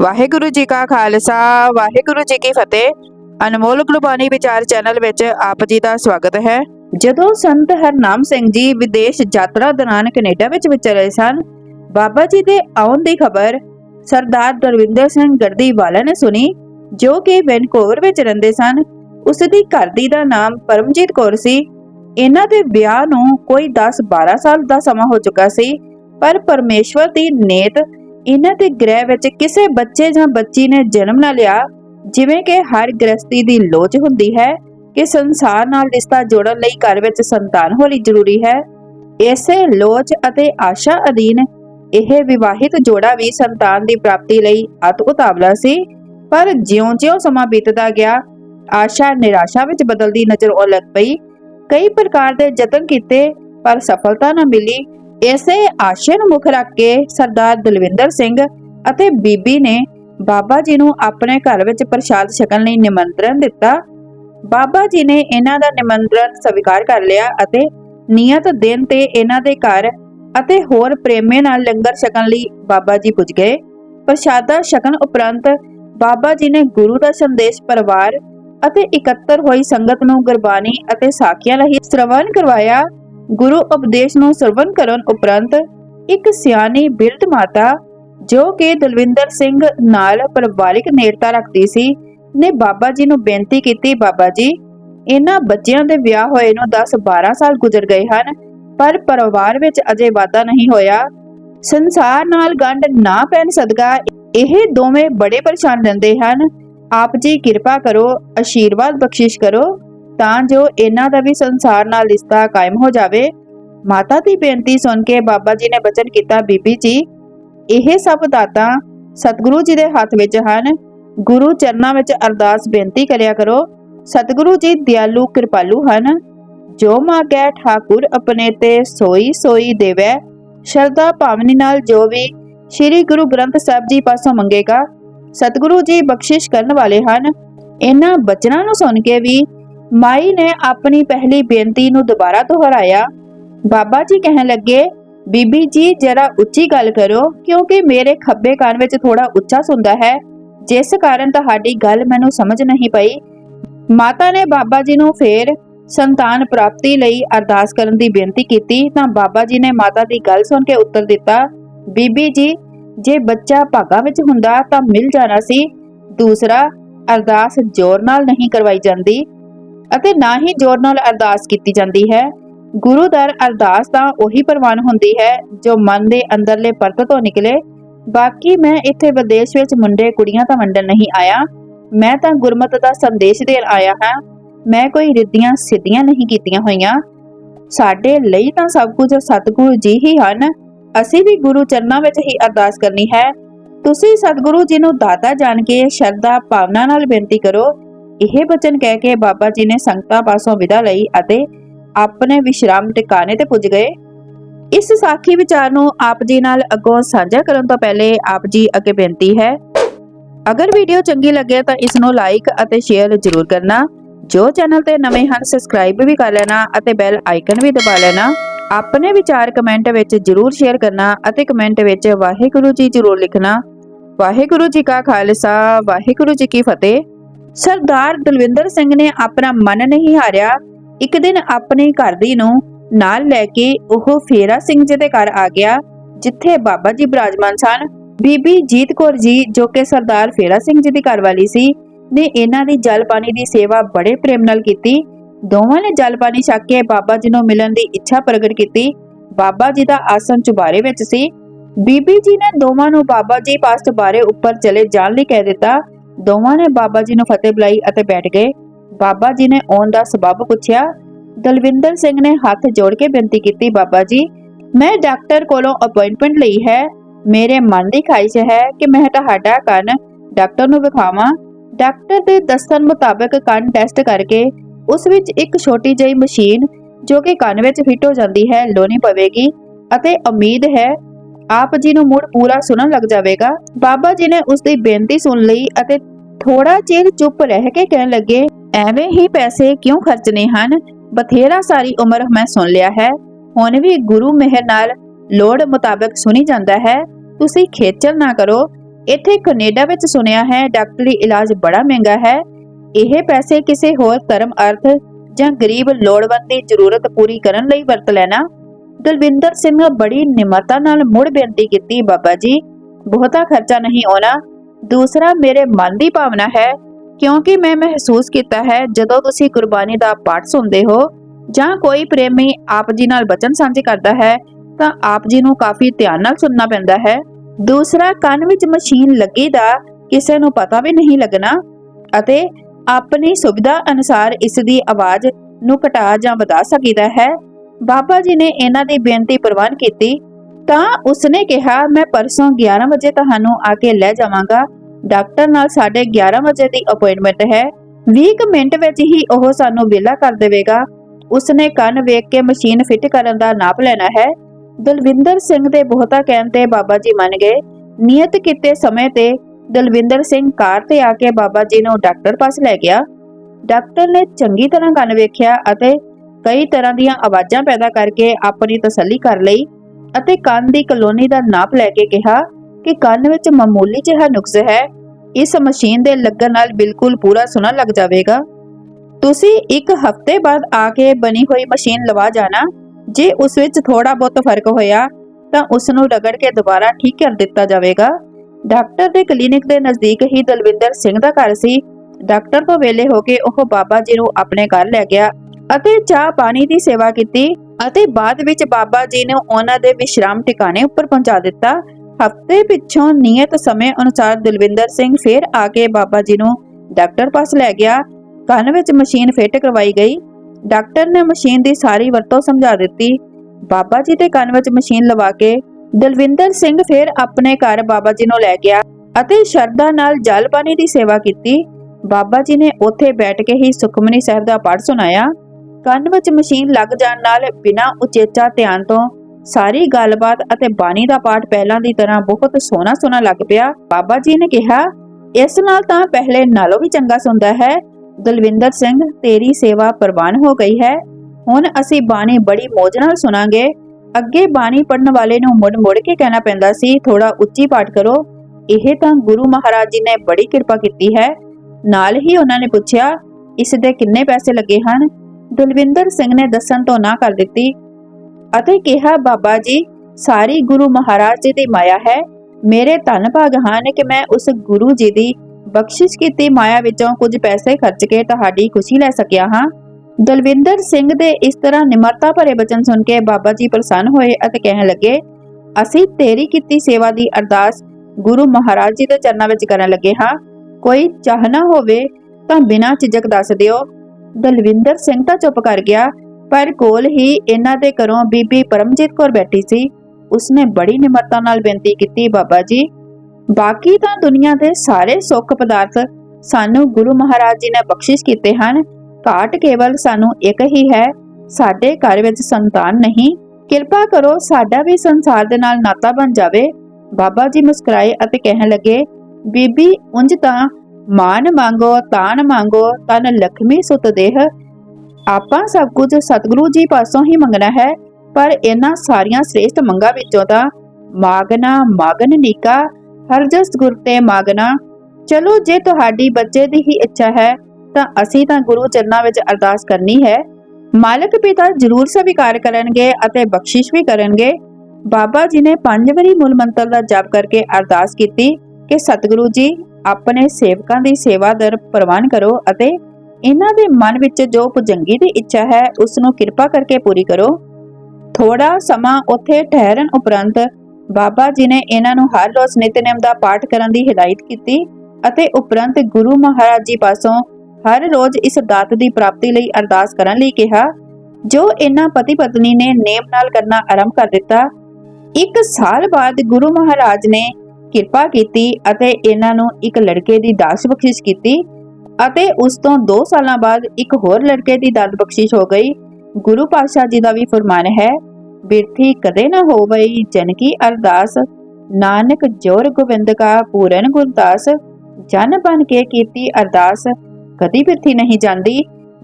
ਵਾਹਿਗੁਰੂ ਜੀ ਕਾ ਖਾਲਸਾ, ਵਾਹਿਗੁਰੂ ਜੀ ਕੀ ਫਤਿਹ। ਅਨਮੋਲ ਗੁਰਬਾਣੀ ਵਿਚਾਰ ਚੈਨਲ ਵਿੱਚ ਆਪ ਜੀ ਦਾ ਸਵਾਗਤ ਹੈ। ਜਦੋਂ ਸੰਤ ਹਰਨਾਮ ਸਿੰਘ ਜੀ ਵਿਦੇਸ਼ ਯਾਤਰਾ ਦੌਰਾਨ ਕੈਨੇਡਾ ਵਿੱਚ ਵਿਚਰ ਸਨ, ਬਾਬਾ ਜੀ ਦੇ ਆਉਣ ਦੀ ਖਬਰ ਸਰਦਾਰ ਦਰਵਿੰਦਰ ਸਿੰਘ ਗੜਦੀ ਵਾਲਾ ਨੇ ਸੁਣੀ, ਜੋ ਕਿ ਵੈਨਕੂਵਰ ਵਿੱਚ ਰਹਿੰਦੇ ਸਨ। ਉਸ ਦੀ ਘਰ ਦੀ ਦਾ ਨਾਮ ਪਰਮਜੀਤ ਕੌਰ ਸੀ। ਇਹਨਾਂ ਦੇ ਵਿਆਹ ਨੂੰ ਕੋਈ 10-12 ਸਾਲ ਦਾ ਸਮਾਂ ਹੋ ਚੁੱਕਾ ਸੀ, ਪਰ ਪਰਮੇਸ਼ਵਰ ਦੀ ਨੇਤ ਇਹਨਾਂ ਦੇ ਗ੍ਰਹਿ ਵਿੱਚ ਕਿਸੇ ਬੱਚੇ ਜਾਂ ਬੱਚੀ ਨੇ ਜਨਮ ਨਾ ਲਿਆ, ਜਿਵੇਂ ਕਿ ਹਰ ਗ੍ਰਸਤੀ ਦੀ ਲੋਚ ਹੁੰਦੀ ਹੈ ਕਿ ਸੰਸਾਰ ਨਾਲ ਰਿਸ਼ਤਾ ਜੋੜਨ ਲਈ ਘਰ ਵਿੱਚ ਸੰਤਾਨ ਹੋਣੀ ਜ਼ਰੂਰੀ ਹੈ। ਇਸੇ ਲੋਚ ਅਤੇ ਆਸ਼ਾ ਅਧੀਨ ਇਹ ਵਿਵਾਹਿਤ ਜੋੜਾ ਵੀ ਸੰਤਾਨ ਦੀ ਪ੍ਰਾਪਤੀ ਲਈ ਅਤ ਉਤਾਵਲਾ ਸੀ, ਪਰ ਜਿਉਂ-ਜਿਉਂ ਸਮਾਂ ਬੀਤਦਾ ਗਿਆ, ਆਸ਼ਾ ਨਿਰਾਸ਼ਾ ਵਿੱਚ ਬਦਲਦੀ ਨਜ਼ਰ ਆਉਣ ਲੱਗ ਪਈ। ਕਈ ਪ੍ਰਕਾਰ ਦੇ ਯਤਨ ਕੀਤੇ, ਪਰ ਸਫਲਤਾ ਨਾ ਮਿਲੀ। ਇਸੇ ਆਸ਼ੇ ਨੂੰ ਮੁੱਖ ਰੱਖ ਕੇ ਸਰਦਾਰ ਦਲਵਿੰਦਰ ਸਿੰਘ ਅਤੇ ਬੀਬੀ ਨੇ ਬਾਬਾ ਜੀ ਨੂੰ ਆਪਣੇ ਘਰ ਵਿੱਚ ਪ੍ਰਸ਼ਾਦ ਛਕਣ ਲਈ ਨਿਮੰਤਰਣ ਦਿੱਤਾ। ਬਾਬਾ ਜੀ ਨੇ ਇਹਨਾਂ ਦਾ ਨਿਮੰਤਰਣ ਸਵੀਕਾਰ ਕਰ ਲਿਆ ਅਤੇ ਨਿਯਤ ਦਿਨ ਤੇ ਇਹਨਾਂ ਦੇ ਘਰ ਅਤੇ ਹੋਰ ਪ੍ਰੇਮੇ ਨਾਲ ਲੰਗਰ ਛਕਣ ਲਈ ਬਾਬਾ ਜੀ ਪੁੱਜ ਗਏ। ਪ੍ਰਸ਼ਾਦਾ ਛਕਣ ਉਪਰੰਤ ਬਾਬਾ ਜੀ ਨੇ ਗੁਰੂ ਦਾ ਸੰਦੇਸ਼ ਪਰਿਵਾਰ ਅਤੇ ਇਕੱਤਰ ਹੋਈ ਸੰਗਤ ਨੂੰ ਗੁਰਬਾਣੀ ਅਤੇ ਸਾਖੀਆਂ ਲਈ ਸ਼ਰਵਣ ਕਰਵਾਇਆ। ਗੁਰੂ ਉਪਦੇਸ਼ ਨੂੰ ਸਰਵਨ ਕਰਨ ਉਪਰੰਤ ਇੱਕ ਸਿਆਣੀ ਬਿਰਧ ਮਾਤਾ, ਜੋ ਕਿ ਦਲਵਿੰਦਰ ਸਿੰਘ ਨਾਲ ਪਰਿਵਾਰਿਕ ਨੇੜਤਾ ਰੱਖਦੀ ਸੀ, ਨੇ ਬਾਬਾ ਜੀ ਨੂੰ ਬੇਨਤੀ ਕੀਤੀ, ਬਾਬਾ ਜੀ, ਇਹਨਾਂ ਬੱਚਿਆਂ ਦੇ ਵਿਆਹ ਹੋਏ ਨੂੰ 10-12 ਸਾਲ ਗੁਜ਼ਰ ਗਏ ਹਨ, ਪਰ ਪਰਿਵਾਰ ਵਿੱਚ ਅਜੇ ਵਾਧਾ ਨਹੀਂ ਹੋਇਆ। ਸੰਸਾਰ ਨਾਲ ਗੰਢ ਨਾ ਪੈਣ ਸਦਕਾ ਇਹ ਦੋਵੇਂ ਬੜੇ ਪਰੇਸ਼ਾਨ ਰਹਿੰਦੇ ਹਨ। ਆਪ ਜੀ ਕਿਰਪਾ ਕਰੋ, ਆਸ਼ੀਰਵਾਦ ਬਖਸ਼ਿਸ਼ ਕਰੋ। ਤਾਂ ਜੋ ਇਹਨਾਂ ਦਾ ਵੀ ਸੰਸਾਰ ਨਾਲ ਰਿਸ਼ਤਾ ਕਾਇਮ ਹੋ ਜਾਵੇ। ਮਾਤਾ ਦੀ ਬੇਨਤੀ ਸੁਣ ਕੇ ਬਾਬਾ ਜੀ ਨੇ ਬਚਨ ਕੀਤਾ, ਬੀਬੀ ਜੀ, ਇਹ ਸਭ ਦਾਤਾਂ ਸਤਿਗੁਰੂ ਜੀ ਦੇ ਹੱਥ ਵਿੱਚ ਹਨ। ਗੁਰੂ ਚਰਨਾਂ ਵਿੱਚ ਅਰਦਾਸ ਬੇਨਤੀ ਕਰਿਆ ਕਰੋ, ਸਤਿਗੁਰੂ ਜੀ ਦਿਆਲੂ, ਕਿਰਪਾਲੂ ਹਨ। ਜੋ ਮਾਗੈ ਠਾਕੁਰ ਆਪਣੇ ਤੇ ਸੋਈ ਸੋਈ ਦੇਵੈ, ਸ਼ਰਧਾ ਭਾਵਨੀ ਨਾਲ ਜੋ ਵੀ ਸ੍ਰੀ ਗੁਰੂ ਗ੍ਰੰਥ ਸਾਹਿਬ ਜੀ ਪਾਸੋਂ ਮੰਗੇਗਾ, ਸਤਿਗੁਰੂ ਜੀ ਬਖਸ਼ਿਸ਼ ਕਰਨ ਵਾਲੇ ਹਨ। ਇਹਨਾਂ ਬਚਨਾਂ ਨੂੰ ਸੁਣ ਕੇ ਵੀ ਮਾਈ ਨੇ ਆਪਣੀ ਪਹਿਲੀ ਬੇਨਤੀ ਨੂੰ ਦੁਬਾਰਾ ਦੁਹਰਾਇਆ। ਬਾਬਾ ਜੀ ਕਹਿਣ ਲੱਗੇ, ਬੀਬੀ ਜੀ, ਜਰਾ ਉੱਚੀ ਗੱਲ ਕਰੋ, ਕਿਉਂਕਿ ਮੇਰੇ ਖੱਬੇ ਕੰਨ ਵਿੱਚ ਥੋੜਾ ਉੱਚਾ ਸੁਣਦਾ ਹੈ। ਜਿਸ ਕਾਰਨ ਤੁਹਾਡੀ ਗੱਲ ਮੈਨੂੰ ਸਮਝ ਨਹੀਂ ਪਈ। ਮਾਤਾ ਨੇ ਬਾਬਾ ਜੀ ਨੂੰ ਫੇਰ ਸੰਤਾਨ ਪ੍ਰਾਪਤੀ ਲਈ ਅਰਦਾਸ ਕਰਨ ਦੀ ਬੇਨਤੀ ਕੀਤੀ, ਤਾਂ ਬਾਬਾ ਜੀ ਨੇ ਮਾਤਾ ਦੀ ਗੱਲ ਸੁਣ ਕੇ ਉੱਤਰ ਦਿੱਤਾ, ਬੀਬੀ ਜੀ, ਜੇ ਬੱਚਾ ਭਾਗਾ ਵਿੱਚ ਹੁੰਦਾ ਤਾਂ ਮਿਲ ਜਾਣਾ ਸੀ। ਦੂਸਰਾ, ਅਰਦਾਸ ਜ਼ੋਰ ਨਾਲ ਨਹੀਂ ਕਰਵਾਈ ਜਾਂਦੀ। ਅਤੇ ਨਾ ਹੀ ਜ਼ੋਰ ਨਾਲ ਅਰਦਾਸ ਕੀਤੀ ਜਾਂਦੀ ਹੈ। ਗੁਰੂ ਦਰ ਅਰਦਾਸ ਤਾਂ ਉਹੀ ਪ੍ਰਵਾਨ ਹੁੰਦੀ ਹੈ, ਜੋ ਮਨ ਦੇ ਅੰਦਰਲੇ ਪਰਤ ਤੋਂ ਨਿਕਲੇ। ਬਾਕੀ ਮੈਂ ਇੱਥੇ ਵਿਦੇਸ਼ ਵਿੱਚ ਮੁੰਡੇ ਕੁੜੀਆਂ ਤਾਂ ਵੰਡਣ ਨਹੀਂ ਆਇਆ। ਮੈਂ ਤਾਂ ਗੁਰਮਤ ਦਾ ਸੰਦੇਸ਼ ਦੇਣ ਆਇਆ ਹਾਂ। ਮੈਂ ਕੋਈ ਰਿੱਧੀਆਂ ਸਿੱਧੀਆਂ ਨਹੀਂ ਕੀਤੀਆਂ ਹੋਈਆਂ। ਸਾਡੇ ਲਈ ਤਾਂ ਸਭ ਕੁਝ ਸਤਿਗੁਰੂ ਜੀ ਹੀ ਹਨ। ਅਸੀਂ ਵੀ ਗੁਰੂ ਚਰਨਾਂ ਵਿੱਚ ਹੀ ਅਰਦਾਸ ਕਰਨੀ ਹੈ। ਤੁਸੀਂ ਸਤਿਗੁਰੂ ਜੀ ਨੂੰ ਦਾਤਾ ਜਾਣ ਕੇ ਸ਼ਰਧਾ, ਭਾਵਨਾ ਨਾਲ ਬੇਨਤੀ ਕਰੋ। ਇਹ ਬਚਨ ਕਹਿ ਕੇ ਬਾਬਾ ਜੀ ਨੇ ਸੰਗਤਾਂ ਪਾਸੋਂ ਵਿਦਾ ਲਈ ਅਤੇ ਆਪਣੇ ਵਿਸ਼ਰਾਮ ਟਿਕਾਣੇ ਤੇ ਪੁੱਜ ਗਏ। ਇਸ ਸਾਖੀ ਵਿਚਾਰ ਨੂੰ ਆਪ ਜੀ ਨਾਲ ਅੱਗੋਂ ਸਾਂਝਾ ਕਰਨ ਤੋਂ ਪਹਿਲੇ ਆਪ ਜੀ ਅੱਗੇ ਬੇਨਤੀ ਹੈ, ਅਗਰ ਵੀਡੀਓ ਚੰਗੀ ਲੱਗੇ ਤਾਂ ਇਸ ਨੂੰ ਲਾਈਕ ਅਤੇ ਸ਼ੇਅਰ ਜ਼ਰੂਰ ਕਰਨਾ। ਜੋ ਚੈਨਲ ਤੇ ਨਵੇਂ ਹਨ ਸਬਸਕ੍ਰਾਈਬ ਵੀ ਕਰ ਲੈਣਾ ਅਤੇ ਬੈਲ ਆਈਕਨ ਵੀ ਦਬਾ ਲੈਣਾ। ਆਪਣੇ ਵਿਚਾਰ ਕਮੈਂਟ ਵਿੱਚ ਜ਼ਰੂਰ ਸ਼ੇਅਰ ਕਰਨਾ ਅਤੇ ਕਮੈਂਟ ਵਿੱਚ ਵਾਹਿਗੁਰੂ ਜੀ ਜ਼ਰੂਰ ਲਿਖਣਾ। ਵਾਹਿਗੁਰੂ ਜੀ ਕਾ ਖਾਲਸਾ, ਵਾਹਿਗੁਰੂ ਜੀ ਕੀ ਫਤਿਹ। ਸਰਦਾਰ ਦਲਵਿੰਦਰ ਸਿੰਘ ਨੇ ਆਪਣਾ ਮਨ ਨਹੀਂ ਹਾਰਿਆ। ਇੱਕ ਦਿਨ ਆਪਣੇ ਘਰ ਦੀ ਨੂੰ ਨਾਲ ਲੈ ਕੇ ਉਹ ਫੇਰਾ ਸਿੰਘ ਜੀ ਦੇ ਘਰ ਆ ਗਿਆ, ਜਿੱਥੇ ਬਾਬਾ ਜੀ ਬਿਰਾਜਮਾਨ ਸਨ। ਬੀਬੀ ਜੀਤ ਕੌਰ ਜੀ, ਜੋ ਕਿ ਸਰਦਾਰ ਫੇਰਾ ਸਿੰਘ ਜੀ ਦੀ ਘਰਵਾਲੀ ਸੀ, ਨੇ ਇਹਨਾਂ ਦੀ ਜਲ ਪਾਣੀ ਦੀ ਸੇਵਾ ਬੜੇ ਪ੍ਰੇਮ ਨਾਲ ਕੀਤੀ। ਦੋਵਾਂ ਨੇ ਜਲ ਪਾਣੀ ਛਕ ਕੇ ਬਾਬਾ ਜੀ ਨੂੰ ਮਿਲਣ ਦੀ ਇੱਛਾ ਪ੍ਰਗਟ ਕੀਤੀ। ਬਾਬਾ ਜੀ ਦਾ ਆਸਨ ਚੁਬਾਰੇ ਵਿੱਚ ਸੀ। ਬੀਬੀ ਜੀ ਨੇ ਦੋਵਾਂ ਨੂੰ ਬਾਬਾ ਜੀ ਪਾਸ ਚੁਬਾਰੇ ਉੱਪਰ ਚਲੇ ਜਾਣ ਲਈ ਕਹਿ ਦਿੱਤਾ। ਦੋਵਾਂ ਨੇ ਬਾਬਾ ਜੀ ਨੂੰ ਫਤਿਹ ਬੁਲਾਈ ਅਤੇ ਬੈਠ ਗਏ। ਬਾਬਾ ਜੀ ਨੇ ਆਉਣ ਦਾ ਸਬਬ ਪੁੱਛਿਆ, ਦਲਵਿੰਦਰ ਸਿੰਘ ਨੇ ਹੱਥ ਜੋੜ ਕੇ ਬੇਨਤੀ ਕੀਤੀ, ਬਾਬਾ ਜੀ, ਮੈਂ ਡਾਕਟਰ ਕੋਲੋਂ ਅਪਾਇੰਟਮੈਂਟ ਲਈ ਹੈ। ਮੇਰੇ ਮਨ ਦੀ ਖਾਹਿਸ਼ ਹੈ ਕਿ ਮੈਂ ਤੁਹਾਡਾ ਕੰਨ ਡਾਕਟਰ ਨੂੰ ਵਿਖਾਵਾਂ। ਡਾਕਟਰ ਦੇ ਦੱਸਣ ਮੁਤਾਬਕ ਕੰਨ ਟੈਸਟ ਕਰਕੇ ਉਸ ਵਿੱਚ ਇੱਕ ਛੋਟੀ ਜਿਹੀ ਮਸ਼ੀਨ ਜੋ ਕਿ ਕੰਨ ਵਿੱਚ ਫਿੱਟ ਹੋ ਜਾਂਦੀ ਹੈ ਲੋਨੀ ਪਵੇਗੀ ਅਤੇ ਉਮੀਦ ਹੈ ਆਪ ਜੀ ਨੂੰ ਮੁੜ ਪੂਰਾ ਸੁਣਨ ਲੱਗ ਜਾਵੇਗਾ। ਬਾਬਾ ਜੀ ਨੇ ਉਸ ਦੀ ਬੇਨਤੀ ਸੁਣ ਲਈ ਅਤੇ ਥੋੜਾ ਚਿਰ ਚੁੱਪ ਰਹਿ ਕੇ ਕਹਿਣ ਲੱਗੇ, ਐਵੇਂ ਹੀ ਪੈਸੇ ਕਿਉਂ ਖਰਚਨੇ ਹਨ? ਬਥੇਰਾ ਸਾਰੀ ਉਮਰ ਮੈਂ ਸੁਣ ਲਿਆ ਹੈ। ਹੁਣ ਵੀ ਗੁਰੂ ਮਿਹਰ ਨਾਲ ਲੋੜ ਮੁਤਾਬਕ ਸੁਣੀ ਜਾਂਦਾ ਹੈ। ਤੁਸੀਂ ਖੇਚਲ ਨਾ ਕਰੋ। ਇੱਥੇ ਕੈਨੇਡਾ ਵਿੱਚ ਸੁਣਿਆ ਹੈ, ਡਾਕਟਰੀ ਇਲਾਜ ਬੜਾ ਮਹਿੰਗਾ ਹੈ। ਇਹ ਪੈਸੇ ਕਿਸੇ ਹੋਰ ਧਰਮ ਅਰਥ ਜਾਂ ਗਰੀਬ ਲੋੜਵੰਦ ਦੀ ਜ਼ਰੂਰਤ ਪੂਰੀ ਕਰਨ ਲਈ ਵਰਤ ਲੈਣਾ। ਦਲਵਿੰਦਰ ਸਿੰਘ ਬੜੀ ਨਿਮਰਤਾ ਨਾਲ ਮੁੜ ਬੇਨਤੀ ਕੀਤੀ, ਬਾਬਾ ਜੀ, ਬਹੁਤਾ ਖਰਚਾ ਨਹੀਂ ਆਉਣਾ। ਦੂਸਰਾ, ਮੇਰੇ ਮਨ ਦੀ ਭਾਵਨਾ ਹੈ, ਕਿਉਂਕਿ ਮੈਂ ਮਹਿਸੂਸ ਕੀਤਾ ਹੈ, ਜਦੋਂ ਤੁਸੀਂ ਕੁਰਬਾਨੀ ਦਾ ਪਾਠ ਸੁਣਦੇ ਹੋ, ਜਾਂ ਕੋਈ ਪ੍ਰੇਮੀ ਆਪ ਜੀ ਨਾਲ ਬਚਨ ਸਾਂਝੇ ਕਰਦਾ ਹੈ, ਤਾਂ ਆਪ ਜੀ ਨੂੰ ਕਾਫੀ ਧਿਆਨ ਨਾਲ ਸੁਣਨਾ ਪੈਂਦਾ ਹੈ। ਦੂਸਰਾ, ਕੰਨ ਵਿੱਚ ਮਸ਼ੀਨ ਲੱਗੀ ਦਾ ਕਿਸੇ ਨੂੰ ਪਤਾ ਵੀ ਨਹੀਂ ਲੱਗਣਾ, ਅਤੇ ਆਪਣੀ ਸੁਵਿਧਾ ਅਨੁਸਾਰ ਇਸ ਦੀ ਆਵਾਜ਼ ਨੂੰ ਘਟਾ ਜਾਂ ਵਧਾ ਸਕੀਦਾ ਹੈ। ਬਾਬਾ ਜੀ ਨੇ ਇਹਨਾਂ ਦੀ ਬੇਨਤੀ ਪ੍ਰਵਾਨ ਕੀਤੀ, ਤਾਂ ਉਸਨੇ ਕਿਹਾ, ਮੈਂ ਪਰਸੋਂ 11 ਵਜੇ ਤੁਹਾਨੂੰ ਆ ਕੇ ਲੈ ਜਾਵਾਂਗਾ। ਡਾਕਟਰ ਨਾਲ ਸਾਡੇ 11 ਵਜੇ ਦੀ ਅਪਾਇੰਟਮੈਂਟ ਹੈ। 20 ਮਿੰਟ ਵਿੱਚ ਹੀ ਉਹ ਸਾਨੂੰ ਵਿਹਲਾ ਕਰ ਦੇਵੇਗਾ। ਉਸਨੇ ਕੰਨ ਵੇਖ ਕੇ ਮਸ਼ੀਨ ਫਿੱਟ ਕਰਨ ਦਾ ਨਾਪ ਲੈਣਾ ਹੈ। ਦਲਵਿੰਦਰ ਸਿੰਘ ਦੇ ਬਹੁਤਾ ਕਹਿਣ ਤੇ ਬਾਬਾ ਜੀ ਮੰਨ ਗਏ। ਨਿਯਤ ਕੀਤੇ ਸਮੇਂ ਤੇ ਦਲਵਿੰਦਰ ਸਿੰਘ ਕਾਰ ਤੇ ਆ ਕੇ ਬਾਬਾ ਜੀ ਨੂੰ ਡਾਕਟਰ ਪਾਸ ਲੈ ਗਿਆ। ਡਾਕਟਰ ਨੇ ਚੰਗੀ ਤਰ੍ਹਾਂ ਕੰਨ ਵੇਖਿਆ ਅਤੇ ਕਈ ਤਰ੍ਹਾਂ ਦੀਆਂ ਆਵਾਜ਼ਾਂ ਪੈਦਾ ਕਰਕੇ ਆਪਣੀ ਤਸੱਲੀ ਕਰ ਲਈ ਅਤੇ ਕੰਨ ਦੀ ਕਲੋਨੀ ਦਾ ਨਾਪ ਲੈ ਕੇ ਕਿਹਾ ਕਿ ਕੰਨ ਵਿੱਚ ਮਾਮੂਲੀ ਜਿਹਾ ਨੁਕਸ ਹੈ। ਇਸ ਮਸ਼ੀਨ ਦੇ ਲੱਗਣ ਨਾਲ ਬਿਲਕੁਲ ਪੂਰਾ ਸੁਣਨ ਲੱਗ ਜਾਵੇਗਾ। ਤੁਸੀਂ ਇੱਕ ਹਫ਼ਤੇ ਬਾਅਦ ਆ ਕੇ ਬਣੀ ਹੋਈ ਮਸ਼ੀਨ ਲਵਾ ਜਾਣਾ। ਜੇ ਉਸ ਵਿੱਚ ਥੋੜਾ ਬਹੁਤ ਫ਼ਰਕ ਹੋਇਆ, ਤਾਂ ਉਸ ਨੂੰ ਰਗੜ ਕੇ ਦੁਬਾਰਾ ਠੀਕ ਕਰ ਦਿੱਤਾ ਜਾਵੇਗਾ। ਡਾਕਟਰ ਦੇ ਕਲੀਨਿਕ ਦੇ ਨਜ਼ਦੀਕ ਹੀ ਦਲਵਿੰਦਰ ਸਿੰਘ ਦਾ ਘਰ ਸੀ। ਡਾਕਟਰ ਤੋਂ ਵੇਲੇ ਹੋ ਕੇ ਉਹ ਬਾਬਾ ਜੀ ਨੂੰ ਆਪਣੇ ਘਰ ਲੈ ਗਿਆ। ਅਤੇ ਚਾਹ ਪਾਣੀ ਦੀ ਸੇਵਾ ਕੀਤੀ ਅਤੇ ਬਾਅਦ ਵਿੱਚ ਬਾਬਾ ਜੀ ਨੇ ਉਹਨਾਂ ਦੇ ਵਿਸ਼ਰਾਮ ਟਿਕਾਣੇ ਉੱਪਰ ਪਹੁੰਚਾ ਦਿੱਤਾ। ਹਫ਼ਤੇ ਪਿੱਛੋਂ ਨਿਯਤ ਸਮੇਂ ਅਨੁਸਾਰ ਦਲਵਿੰਦਰ ਸਿੰਘ ਫੇਰ ਆ ਕੇ ਬਾਬਾ ਜੀ ਨੂੰ ਡਾਕਟਰ ਪਾਸ ਲੈ ਗਿਆ। ਕੰਨ ਵਿੱਚ ਮਸ਼ੀਨ ਫਿੱਟ ਕਰਵਾਈ ਗਈ। ਡਾਕਟਰ ਨੇ ਮਸ਼ੀਨ ਦੀ ਸਾਰੀ ਵਰਤੋਂ ਸਮਝਾ ਦਿੱਤੀ। ਬਾਬਾ ਜੀ ਦੇ ਕੰਨ ਵਿੱਚ ਮਸ਼ੀਨ ਲਵਾ ਕੇ ਦਲਵਿੰਦਰ ਸਿੰਘ ਫਿਰ ਆਪਣੇ ਘਰ ਬਾਬਾ ਜੀ ਨੂੰ ਲੈ ਗਿਆ ਅਤੇ ਸ਼ਰਧਾ ਨਾਲ ਜਲ ਪਾਣੀ ਦੀ ਸੇਵਾ ਕੀਤੀ। ਬਾਬਾ ਜੀ ਨੇ ਉੱਥੇ ਬੈਠ ਕੇ ਹੀ ਸੁਖਮਨੀ ਸਾਹਿਬ ਦਾ ਪਾਠ ਸੁਣਾਇਆ। ਕੰਨ ਵਿੱਚ ਮਸ਼ੀਨ ਲੱਗ ਜਾਣ ਨਾਲ ਬਿਨਾਂ ਉਚੇਚਾ ਧਿਆਨ ਤੋਂ ਸਾਰੀ ਗੱਲਬਾਤ ਅਤੇ ਬਾਣੀ ਦਾ ਪਾਠ ਪਹਿਲਾਂ ਦੀ ਤਰ੍ਹਾਂ ਬਹੁਤ ਸੋਹਣਾ ਸੋਹਣਾ ਲੱਗ ਪਿਆ। ਬਾਬਾ ਜੀ ਨੇ ਕਿਹਾ, ਇਸ ਨਾਲ ਤਾਂ ਪਹਿਲੇ ਨਾਲੋਂ ਵੀ ਚੰਗਾ ਸੁਣਦਾ ਹੈ। ਦਲਵਿੰਦਰ ਸਿੰਘ, ਤੇਰੀ ਸੇਵਾ ਪ੍ਰਵਾਨ ਹੋ ਗਈ ਹੈ। ਹੁਣ ਅਸੀਂ ਬਾਣੀ ਬੜੀ ਮੌਜ ਨਾਲ ਸੁਣਾਂਗੇ। ਅੱਗੇ ਬਾਣੀ ਪੜਨ ਵਾਲੇ ਨੂੰ ਮੁੜ ਮੁੜ ਕੇ ਕਹਿਣਾ ਪੈਂਦਾ ਸੀ ਥੋੜਾ ਉੱਚੀ ਪਾਠ ਕਰੋ। ਇਹ ਤਾਂ ਗੁਰੂ ਮਹਾਰਾਜ ਜੀ ਨੇ ਬੜੀ ਕਿਰਪਾ ਕੀਤੀ ਹੈ। ਨਾਲ ਹੀ ਉਹਨਾਂ ਨੇ ਪੁੱਛਿਆ, ਇਸ ਦੇ ਕਿੰਨੇ ਪੈਸੇ ਲੱਗੇ ਹਨ? ਦਲਵਿੰਦਰ ਸਿੰਘ ਨੇ ਦੱਸਣ ਤੋਂ ਨਾ ਕਰ ਦਿੱਤੀ ਅਤੇ ਕਿਹਾ, ਬਾਬਾ ਜੀ, ਸਾਰੀ ਗੁਰੂ ਮਹਾਰਾਜ ਜੀ ਦੀ ਮਾਇਆ ਹੈ। ਮੇਰੇ ਧੰਨ ਭਾਗ ਹਨ ਕਿ ਮੈਂ ਉਸ ਗੁਰੂ ਜੀ ਦੀ ਬਖਸ਼ਿਸ਼ ਕੀਤੀ, ਮਾਇਆ ਵਿੱਚੋਂ ਕੁਝ ਪੈਸੇ ਖਰਚ ਕੇ ਤੁਹਾਡੀ ਖੁਸ਼ੀ ਲੈ ਸਕਿਆ ਹਾਂ। ਦਲਵਿੰਦਰ ਸਿੰਘ ਦੇ ਇਸ ਤਰ੍ਹਾਂ ਨਿਮਰਤਾ ਭਰੇ ਬਚਨ ਸੁਣ ਕੇ ਬਾਬਾ ਜੀ ਪ੍ਰਸੰਨ ਹੋਏ ਅਤੇ ਕਹਿਣ ਲੱਗੇ, ਅਸੀਂ ਤੇਰੀ ਕੀਤੀ ਸੇਵਾ ਦੀ ਅਰਦਾਸ ਗੁਰੂ ਮਹਾਰਾਜ ਜੀ ਦੇ ਚਰਨਾਂ ਵਿੱਚ ਕਰਨ ਲੱਗੇ ਹਾਂ। ਕੋਈ ਚਾਹਨਾ ਹੋਵੇ ਤਾਂ ਬਿਨਾਂ ਝਿਜਕ ਦੱਸ ਦਿਓ। ਦਲਵਿੰਦਰ ਸਿੰਘ ਤਾਂ ਚੁੱਪ ਕਰ ਗਿਆ, ਪਰ ਕੋਲ ਹੀ ਇਹਨਾਂ ਦੇ ਘਰੋਂ ਬੀਬੀ ਪਰਮਜੀਤ ਕੌਰ ਬੈਠੀ ਸੀ। ਉਸਨੇ ਬੜੀ ਨਿਮਰਤਾ ਨਾਲ ਬੇਨਤੀ ਕੀਤੀ, ਬਾਬਾ ਜੀ। ਬਾਕੀ ਤਾਂ ਦੁਨੀਆ ਦੇ ਸਾਰੇ ਸੁੱਖ ਪਦਾਰਥ ਸਾਨੂੰ ਗੁਰੂ ਮਹਾਰਾਜ ਜੀ ਨੇ ਬਖਸ਼ਿਸ਼ ਕੀਤੇ ਹਨ। ਘਾਟ ਕੇਵਲ ਸਾਨੂੰ ਇੱਕ ਹੀ ਹੈ, ਸਾਡੇ ਘਰ ਵਿੱਚ ਸੰਤਾਨ ਨਹੀਂ। ਕਿਰਪਾ ਕਰੋ ਸਾਡਾ ਵੀ ਸੰਸਾਰ ਦੇ ਨਾਲ ਨਾਤਾ ਬਣ ਜਾਵੇ। ਬਾਬਾ ਜੀ ਮੁਸਕਰਾਏ ਅਤੇ ਕਹਿਣ ਲੱਗੇ, ਬੀਬੀ, ਉਂਝ ਤਾਂ ਮਾਨ ਮੰਗੋ, ਤਾਨ ਮੰਗੋ, ਤਨ ਲਖਮੀ ਸੁਤ ਦੇਹ। ਆਪਾਂ ਸਭ ਕੁਝ ਸਤਿਗੁਰੂ ਜੀ ਪਾਸੋਂ ਹੀ ਮੰਗਣਾ ਹੈ, ਪਰ ਇਹਨਾਂ ਸਾਰੀਆਂ ਸ੍ਰੇਸ਼ਟ ਮੰਗਾਂ ਵਿੱਚੋਂ ਤਾਂ ਮਾਗਨਾ, ਮਾਗਨ ਨੀਕਾ, ਹਰ ਗੁਰ ਤੇ ਮਾਗਨਾ। ਚਲੋ ਜੇ ਤੁਹਾਡੀ ਬੱਚੇ ਦੀ ਹੀ ਇੱਛਾ ਹੈ, ਤਾਂ ਅਸੀਂ ਤਾਂ ਗੁਰੂ ਚਰਨਾਂ ਵਿੱਚ ਅਰਦਾਸ ਕਰਨੀ ਹੈ। ਮਾਲਕ ਪਿਤਾ ਜ਼ਰੂਰ ਸਵੀਕਾਰ ਕਰਨਗੇ ਅਤੇ ਬਖਸ਼ਿਸ਼ ਵੀ ਕਰਨਗੇ। ਬਾਬਾ ਜੀ ਨੇ ਪੰਜ ਵਾਰੀ ਮੂਲ ਮੰਤਰ ਦਾ ਜਪ ਕਰਕੇ ਅਰਦਾਸ ਕੀਤੀ ਕਿ ਸਤਿਗੁਰੂ ਜੀ ਆਪਣੇ ਸੇਵਕਾਂ ਦੀ ਸੇਵਾ ਦਰ ਪ੍ਰਵਾਨ ਕਰੋ ਅਤੇ ਇਹਨਾਂ ਦੇ ਮਨ ਵਿੱਚ ਜੋ ਭੁਜੰਗੀ ਦੀ ਇੱਛਾ ਹੈ ਉਸ ਨੂੰ ਕਿਰਪਾ ਕਰਕੇ ਪੂਰੀ ਕਰੋ। ਥੋੜਾ ਸਮਾਂ ਉੱਥੇ ਠਹਿਰਨ ਉਪਰੰਤ ਬਾਬਾ ਜੀ ਨੇ ਇਹਨਾਂ ਨੂੰ ਹਰ ਰੋਜ਼ ਨਿਤਨੇਮ ਦਾ ਪਾਠ ਕਰਨ ਦੀ ਹਿਦਾਇਤ ਕੀਤੀ ਅਤੇ ਉਪਰੰਤ ਗੁਰੂ ਮਹਾਰਾਜ ਜੀ ਪਾਸੋਂ ਹਰ ਰੋਜ਼ ਇਸ ਦਾਤ ਦੀ ਪ੍ਰਾਪਤੀ ਲਈ ਅਰਦਾਸ ਕਰਨ ਲਈ ਕਿਹਾ, ਜੋ ਇਹਨਾਂ ਪਤੀ ਪਤਨੀ ਨੇ ਨੇਮ ਨਾਲ ਕਰਨਾ ਆਰੰਭ ਕਰ ਦਿੱਤਾ। ਇੱਕ ਸਾਲ ਬਾਅਦ ਗੁਰੂ ਮਹਾਰਾਜ ਨੇ ਕਿਰਪਾ ਕੀਤੀ ਅਤੇ ਇਹਨਾਂ ਨੂੰ ਇੱਕ ਲੜਕੇ ਦੀ ਦਾਸ ਬਖਸ਼ਿਸ਼ ਕੀਤੀ ਅਤੇ ਉਸ ਤੋਂ 2 ਸਾਲਾਂ ਬਾਅਦ ਇੱਕ ਹੋਰ ਲੜਕੇ ਦੀ ਦਾਤ ਬਖਸ਼ਿਸ਼ ਹੋ ਗਈ। ਗੁਰੂ ਪਾਤਸ਼ਾਹ ਜੀ ਦਾ ਵੀ ਫਰਮਾਨ ਹੈ, ਬਿਰਥੀ ਕਦੇ ਨਾ ਹੋਵਈ ਜਨ ਕੀ ਅਰਦਾਸ, ਨਾਨਕ ਜੋਰ ਗੋਬਿੰਦ ਕਾ ਪੂਰਨ ਗੁਰਦਾਸ ਜਨ ਬਨ ਕੇ ਕੀਤੀ ਅਰਦਾਸ, ਕਦੀ ਬਿਰਥੀ ਨਹੀਂ ਜਾਂਦੀ,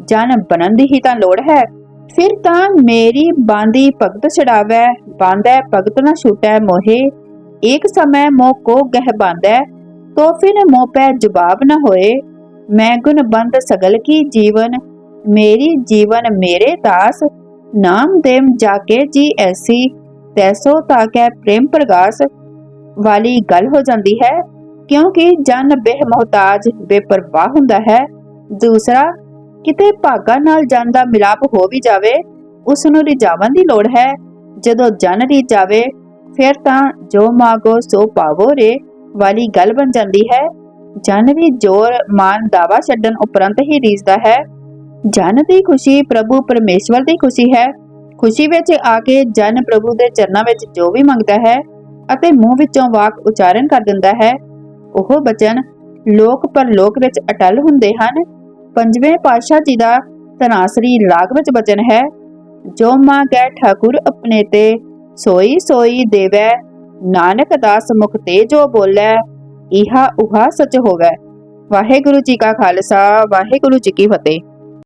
ਜਨ ਬਣਨ ਦੀ ਹੀ ਤਾਂ ਲੋੜ ਹੈ। ਫਿਰ ਤਾਂ ਮੇਰੀ ਬਾਂਦੀ ਭਗਤ ਛਡਾਵੈ ਬਾਂਧੈ ਭਗਤ ਨਾ ਛੂਟੈ ਮੋਹੇ ਏਕ ਸਮੈ ਮੋਹ ਕੋ ਗਹਿ ਬਾਂਧੈ ਤੋਫਿਨ ਮੋਹ ਪੈ ਜਵਾਬ न होए मैं गुण बंद सगल की जीवन मेरी जीवन मेरे दास नाम देम जाके जी ऐसी ਤੈਸੋ ਤਾਕੈ ਪ੍ਰੇਮ ਪ੍ਰਗਾਸ ਵਾਲੀ ਗੱਲ ਹੋ ਜਾਂਦੀ ਹੈ ਕਿਉਂਕਿ ਜਨ ਬੇਹ ਮੁਹਤਾਜ ਬੇਪਰਵਾਹ ਹੁੰਦਾ ਹੈ ਦੂਸਰਾ ਕਿਤੇ ਭਾਗਾ ਨਾਲ ਜਨ ਦਾ ਮਿਲਾਪ ਹੋ ਵੀ ਜਾਵੇ ਉਸ ਨੂੰ ਰਿਝਾਵਣ ਦੀ ਲੋੜ ਹੈ ਜਦੋਂ ਜਨ ਰਿਝਾਵੇ ਫਿਰ ਤਾਂ ਜੋ ਮਾਗੋ ਸੋ ਪਾਵੋ ਰੇ ਵਾਲੀ ਗੱਲ ਬਣ ਜਾਂਦੀ ਹੈ। ਜਨ ਵੀ ਜੋਰ ਮਾਨ ਦਾਵਾ ਛੱਡਣ ਉਪਰੰਤ ਹੀ ਰੀਝਦਾ ਹੈ। ਜਨ ਦੀ ਖੁਸ਼ੀ ਪ੍ਰਭੂ ਪਰਮੇਸ਼ਵਰ ਦੀ ਖੁਸ਼ੀ ਹੈ। ਖੁਸ਼ੀ ਵਿੱਚ ਆ ਕੇ ਜਨ ਪ੍ਰਭੂ ਦੇ ਚਰਨਾਂ ਵਿੱਚ ਜੋ ਵੀ ਮੰਗਦਾ ਹੈ ਅਤੇ ਮੂੰਹ ਵਿੱਚੋਂ ਵਾਕ ਉਚਾਰਨ ਕਰ ਦਿੰਦਾ ਹੈ। ਉਹ ਬਚਨ ਲੋਕ ਪਰਲੋਕ ਵਿੱਚ ਅਟਲ ਹੁੰਦੇ ਹਨ। ਪੰਜਵੇਂ ਪਾਤਸ਼ਾਹ ਜੀ ਦਾ ਤਨਾਸਰੀ ਰਾਗ ਵਿੱਚ ਬਚਨ ਹੈ। ਜੋ ਮਾਂ ਮੰਗੈ ਠਾਕੁਰ ਆਪਣੇ ਤੇ ਸੋਈ ਸੋਈ ਦੇਵੈ, ਨਾਨਕ ਦਾਸ ਮੁਖ ਤੇ ਜੋ ਬੋਲੇ, ਇਹਾ ਉਹਾ ਸਚ ਹੋਵੇ। ਵਾਹਿਗੁਰੂ ਜੀ ਕਾ ਖਾਲਸਾ, ਵਾਹਿਗੁਰੂ ਜੀ ਕੀ ਫਤਿਹ।